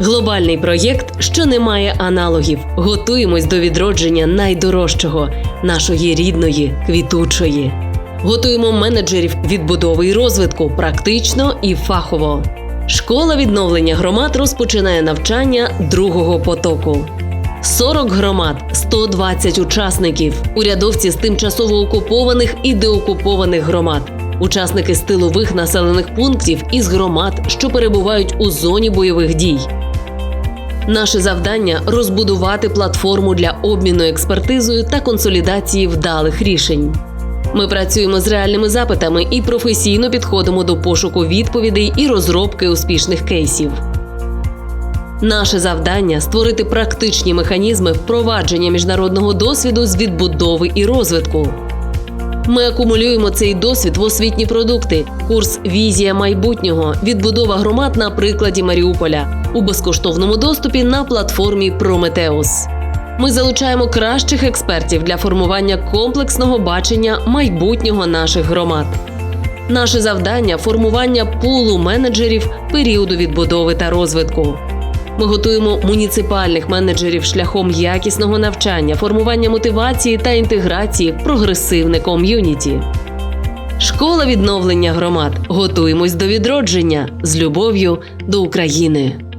Глобальний проєкт, що не має аналогів. Готуємось до відродження найдорожчого нашої рідної, квітучої. Готуємо менеджерів відбудови і розвитку практично і фахово. Школа відновлення громад розпочинає навчання другого потоку. 40 громад, 120 учасників, урядовці з тимчасово окупованих і деокупованих громад, учасники з тилових населених пунктів із громад, що перебувають у зоні бойових дій. Наше завдання розбудувати платформу для обміну експертизою та консолідації вдалих рішень. Ми працюємо з реальними запитами і професійно підходимо до пошуку відповідей і розробки успішних кейсів. Наше завдання створити практичні механізми впровадження міжнародного досвіду з відбудови і розвитку. Ми акумулюємо цей досвід в освітні продукти, курс Візія майбутнього, відбудова громад на прикладі Маріуполя у безкоштовному доступі на платформі Прометеус. Ми залучаємо кращих експертів для формування комплексного бачення майбутнього наших громад. Наше завдання формування пулу менеджерів періоду відбудови та розвитку. Ми готуємо муніципальних менеджерів шляхом якісного навчання, формування мотивації та інтеграції в прогресивне ком'юніті. Школа відновлення громад. Готуємось до відродження з любов'ю до України.